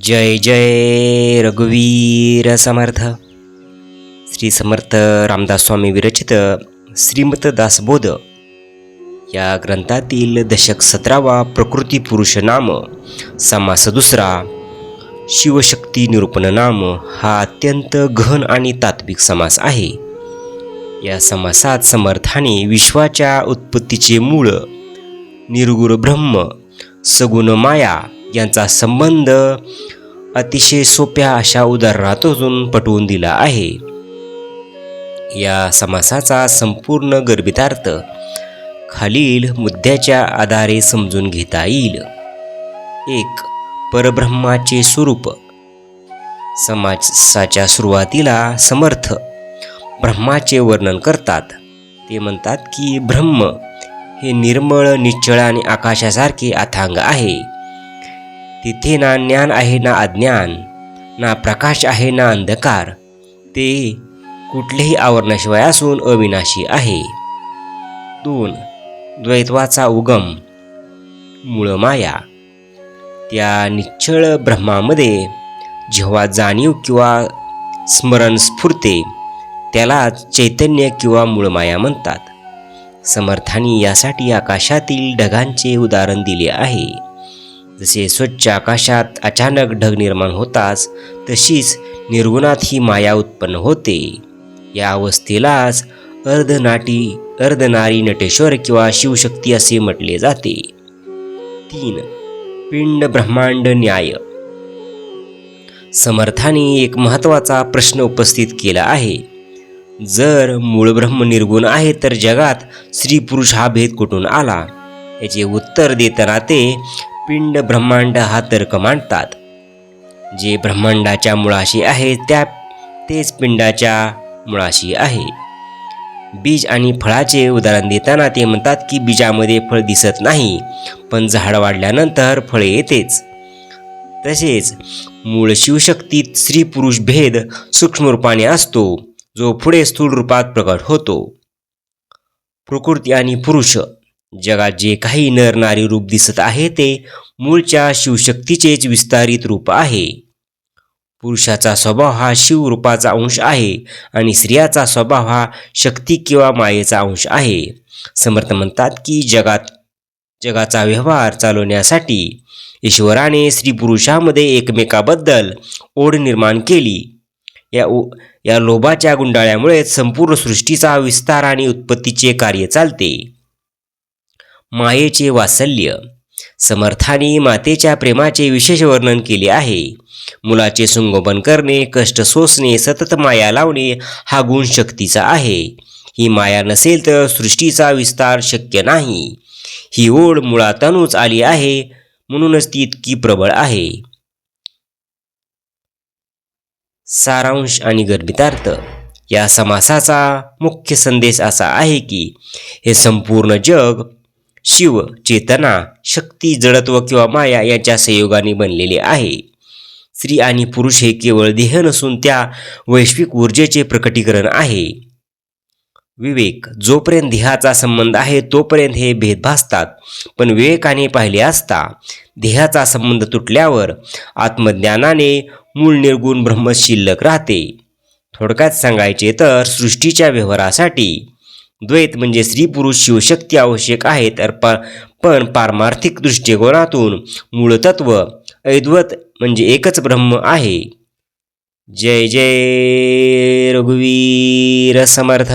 जय जय रघुवीर समर्थ। श्री समर्थ रामदास स्वामी विरचित श्रीमत दासबोध। या ग्रंथातील दशक सतरावा प्रकृती पुरुष नाम समास दुसरा शिवशक्ती निरूपण नाम हा अत्यंत गहन आणि तात्विक समास आहे. या समासात समर्थाने विश्वाच्या उत्पत्तीचे मूळ निर्गुण ब्रह्म सगुण माया यांचा संबंध अतिशय सोप्या अशा उदाहरणातून पटवून दिला आहे. या समासाचा संपूर्ण गर्भितार्थ खालील मुद्द्याच्या आधारे समजून घेता येईल. एक परब्रह्माचे स्वरूप. समासाच्या सुरुवातीला समर्थ ब्रह्माचे वर्णन करतात. ते म्हणतात की ब्रह्म हे निर्मळ निश्चळ आणि आकाशासारखे अथांग आहे. तिथे ना ज्ञान आहे ना अज्ञान ना प्रकाश आहे ना अंधकार. ते कुठलेही आवरणाशिवाय असून अविनाशी आहे. दोन द्वैत्वाचा उगम मूळमाया त्या निश्चळ ब्रह्मामध्ये जेव्हा जाणीव किंवा स्मरण स्फुरते त्याला चैतन्य किंवा मूळमाया म्हणतात. समर्थानी यासाठी आकाशातील ढगांचे उदाहरण दिले आहे. जसे स्वच्छ आकाशात अचानक ढग निर्माण होताच तशीच निर्गुणात ही माया उत्पन्न होते. या अवस्थेलाच अर्धनाटी अर्धनारी नटेश्वर किंवा शिवशक्ती असे म्हटले जाते. तीन पिंड ब्रह्मांड न्याय. समर्थाने एक महत्त्वाचा प्रश्न उपस्थित केला आहे. जर मूळ ब्रह्म निर्गुण आहे तर जगात स्त्री पुरुष हा भेद कुठून आला? याचे उत्तर देताना ते पिंड ब्रह्मांड हा तर्क मांडतात. जे ब्रह्मांडाच्या मुळाशी आहे त्या तेच पिंडाच्या मुळाशी आहे. बीज आणि फळाचे उदाहरण देताना ते म्हणतात की बीजामध्ये फळ दिसत नाही पण झाड वाढल्यानंतर फळे येतेच. तसेच मूळ शिवशक्तीत स्त्री पुरुष भेद सूक्ष्म रूपाने असतो जो पुढे स्थूल रूपात प्रकट होतो. प्रकृती आणि पुरुष जगात जे काही नर नारी रूप दिसत आहे ते मूळच्या शिवशक्तीचेच विस्तारित रूप आहे. पुरुषाचा स्वभाव हा शिवरूपाचा अंश आहे आणि स्त्रियाचा स्वभाव हा शक्ती किंवा मायेचा अंश आहे. समर्थ म्हणतात की जगात जगाचा व्यवहार चालवण्यासाठी ईश्वराने स्त्री पुरुषामध्ये एकमेकाबद्दल ओढ निर्माण केली. या ओ या लोभाच्या गुंडाळ्यामुळे संपूर्ण सृष्टीचा विस्तार आणि उत्पत्तीचे कार्य चालते. मायेचे वात्सल्य. समर्थाने मातेच्या प्रेमाचे विशेष वर्णन केले आहे. मुलाचे संगोपन करणे कष्ट सोसणे सतत माया लावणे हा गुण शक्तीचा आहे. ही माया नसेल तर सृष्टीचा विस्तार शक्य नाही. ही ओढ मुळातूनच आली आहे म्हणूनच ती इतकी प्रबळ आहे. सारांश आणि गर्भितार्थ. या समासाचा मुख्य संदेश असा आहे की हे संपूर्ण जग शिव चेतना शक्ती जडत्व किंवा माया यांच्या संयोगाने बनलेले आहे. स्त्री आणि पुरुष हे केवळ देह नसून त्या वैश्विक ऊर्जेचे प्रकटीकरण आहे. विवेक जोपर्यंत देहाचा संबंध आहे तोपर्यंत हे भेद भासतात पण विवेकाने पाहिले असता देहाचा संबंध तुटल्यावर आत्मज्ञानाने मूळ निर्गुण ब्रह्म शिल्लक राहते. थोडक्यात सांगायचे तर सृष्टीच्या व्यवहारासाठी द्वैत म्हणजे स्त्री पुरुष शिवशक्ती आवश्यक आहे तर प पण पारमार्थिक दृष्टिकोनातून मूळतत्व ऐद्वत म्हणजे एकच ब्रह्म आहे. जय जय रघुवीर समर्थ.